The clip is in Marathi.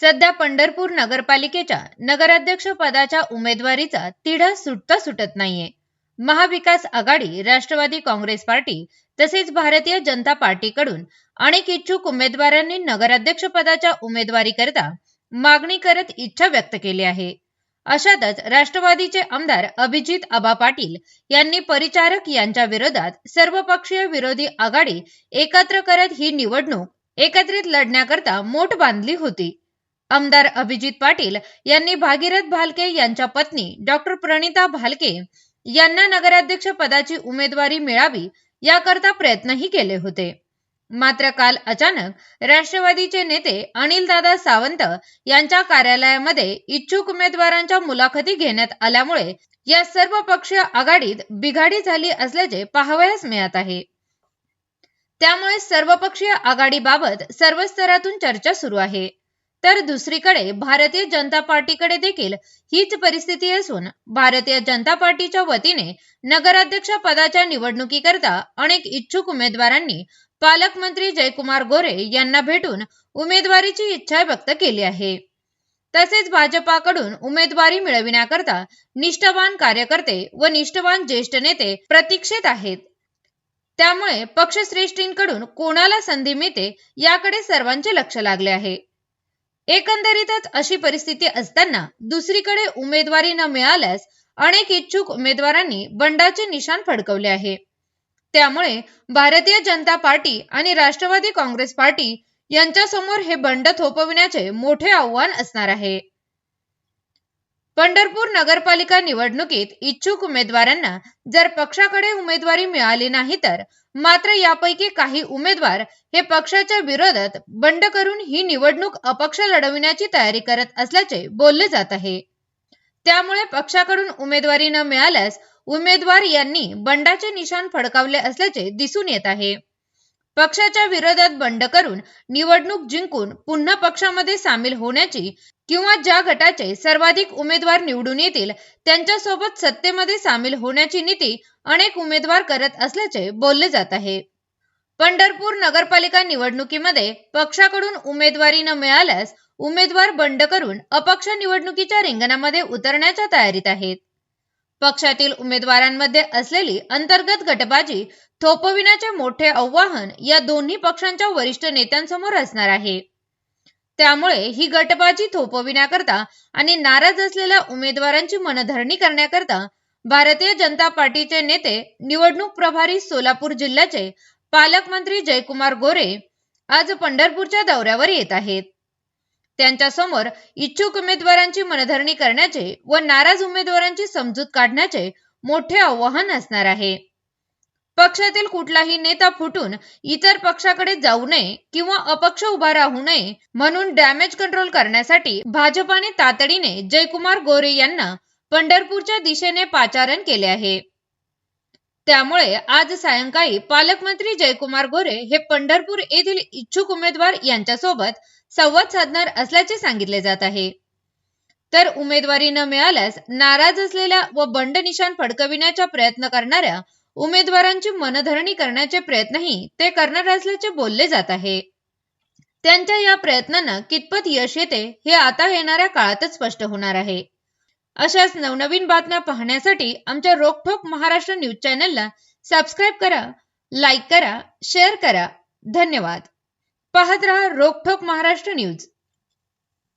सध्या पंढरपूर नगरपालिकेच्या नगराध्यक्ष पदाच्या उमेदवारीचा तिढा सुटता सुटत नाहीये. महाविकास आघाडी राष्ट्रवादी काँग्रेस पार्टी तसेच भारतीय जनता पार्टीकडून अनेक इच्छुक उमेदवारांनी नगराध्यक्ष पदाच्या उमेदवारीकरता मागणी करत इच्छा व्यक्त केली आहे. अशातच राष्ट्रवादीचे आमदार अभिजित आबा पाटील यांनी परिचारक यांच्या विरोधात सर्वपक्षीय विरोधी आघाडी एकत्र करत ही निवडणूक एकत्रित लढण्याकरता मोठ बांधली होती. आमदार अभिजित पाटील यांनी भागीरथ भालके यांच्या पत्नी डॉक्टर प्रणिता भालके यांना नगराध्यक्ष पदाची उमेदवारी मिळावी याकरता प्रयत्नही केले होते. मात्र काल अचानक राष्ट्रवादीचे नेते अनिलदादा सावंत यांच्या कार्यालयामध्ये इच्छुक उमेदवारांच्या मुलाखती घेण्यात आल्यामुळे या सर्व पक्षीय आघाडीत बिघाडी झाली असल्याचे पाहावयास मिळत आहे. त्यामुळे सर्वपक्षीय आघाडीबाबत सर्व स्तरातून चर्चा सुरू आहे. तर दुसरीकडे भारतीय जनता पार्टीकडे देखील हीच परिस्थिती असून भारतीय जनता पार्टीच्या वतीने नगराध्यक्ष पदाच्या निवडणुकीकरता अनेक इच्छुक उमेदवारांनी पालकमंत्री जयकुमार गोरे यांना भेटून उमेदवारीची इच्छा व्यक्त केली आहे. तसेच भाजपाकडून उमेदवारी मिळविण्याकरता निष्ठावान कार्यकर्ते व निष्ठावान ज्येष्ठ नेते प्रतीक्षेत आहेत. त्यामुळे पक्षश्रेष्ठींकडून कोणाला संधी मिळते याकडे सर्वांचे लक्ष लागले आहे. एकंदरीतच अशी परिस्थिती असताना दुसरीकडे उमेदवारी न मिळाल्यास अनेक इच्छुक उमेदवारांनी बंडाचे निशाण फडकवले आहे. त्यामुळे भारतीय जनता पार्टी आणि राष्ट्रवादी काँग्रेस पार्टी यांच्यासमोर हे बंड थोपविण्याचे मोठे आव्हान असणार आहे. पंढरपूर नगरपालिका निवडणुकीत इच्छुक उमेदवारांना जर पक्षाकडे उमेदवारी मिळाली नाही तर मात्र यापैकी काही उमेदवार हे पक्षाच्या विरोधात बंड करून ही निवडणूक अपक्ष लढविण्याची तयारी करत असल्याचे बोलले जात आहे. त्यामुळे पक्षाकडून उमेदवारी न मिळाल्यास उमेदवार यांनी बंडाचे निशाण फडकावले असल्याचे दिसून येत आहे. पक्षाच्या विरोधात बंड करून निवडणूक जिंकून पुन्हा पक्षामध्ये सामील होण्याची किंवा ज्या गटाचे सर्वाधिक उमेदवार निवडून येतील त्यांच्यासोबत सत्तेमध्ये सामील होण्याची नीती अनेक उमेदवार करत असल्याचे बोलले जात आहे. पंढरपूर नगरपालिका निवडणुकीमध्ये पक्षाकडून उमेदवारी न मिळाल्यास उमेदवार बंड करून अपक्ष निवडणुकीच्या रिंगणामध्ये उतरण्याच्या तयारीत आहेत. पक्षातील उमेदवारांमध्ये असलेली अंतर्गत गटबाजी थोपविण्याचे मोठे आव्हान या दोन्ही पक्षांच्या वरिष्ठ नेत्यांसमोर असणार आहे. त्यामुळे ही गटबाजी थोपविण्याकरता आणि नाराज असलेल्या उमेदवारांची मनधरणी करण्याकरता भारतीय जनता पार्टीचे नेते निवडणूक प्रभारी सोलापूर जिल्ह्याचे पालकमंत्री जयकुमार गोरे आज पंढरपूरच्या दौऱ्यावर येत आहेत. त्यांच्यासमोर इच्छुक उमेदवारांची मनधरणी करण्याचे व नाराज उमेदवारांची समजूत काढण्याचे मोठे आव्हान असणार आहे. पक्षातील कुठलाही नेता फुटून इतर पक्षाकडे जाऊ नये किंवा अपक्ष उभा राहू नये म्हणून डॅमेज कंट्रोल करण्यासाठी भाजपाने तातडीने जयकुमार गोरे यांना पंढरपूरच्या दिशेने पाचारण केले आहे. त्यामुळे आज सायंकाळी पालकमंत्री जयकुमार गोरे हे पंढरपूर येथील इच्छुक उमेदवार यांच्यासोबत संवाद साधणार असल्याचे सांगितले जात आहे. तर उमेदवारी न मिळाल्यास नाराज असलेल्या व बंड निशाण फडकविण्याचा प्रयत्न करणाऱ्या उमेदवारांची मनधरणी करण्याचे प्रयत्नही ते करणार असल्याचे बोलले जात आहे. त्यांच्या या प्रयत्नांना कितपत यश येते हे आता येणाऱ्या काळातच स्पष्ट होणार आहे. अशाच नवनवीन बातम्या पाहण्यासाठी आमच्या रोकठोक महाराष्ट्र न्यूज चॅनलला सबस्क्राईब करा लाईक करा शेअर करा. धन्यवाद. पाहत रहा रोकठोक महाराष्ट्र न्यूज.